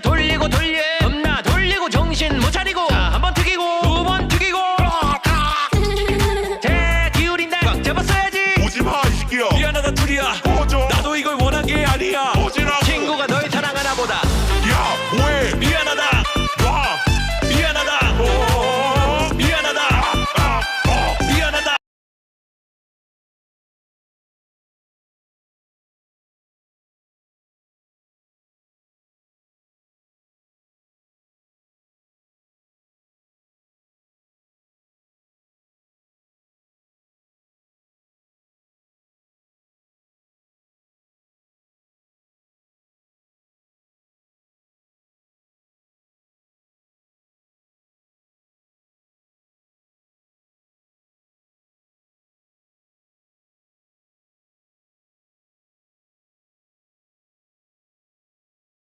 돌리고 돌려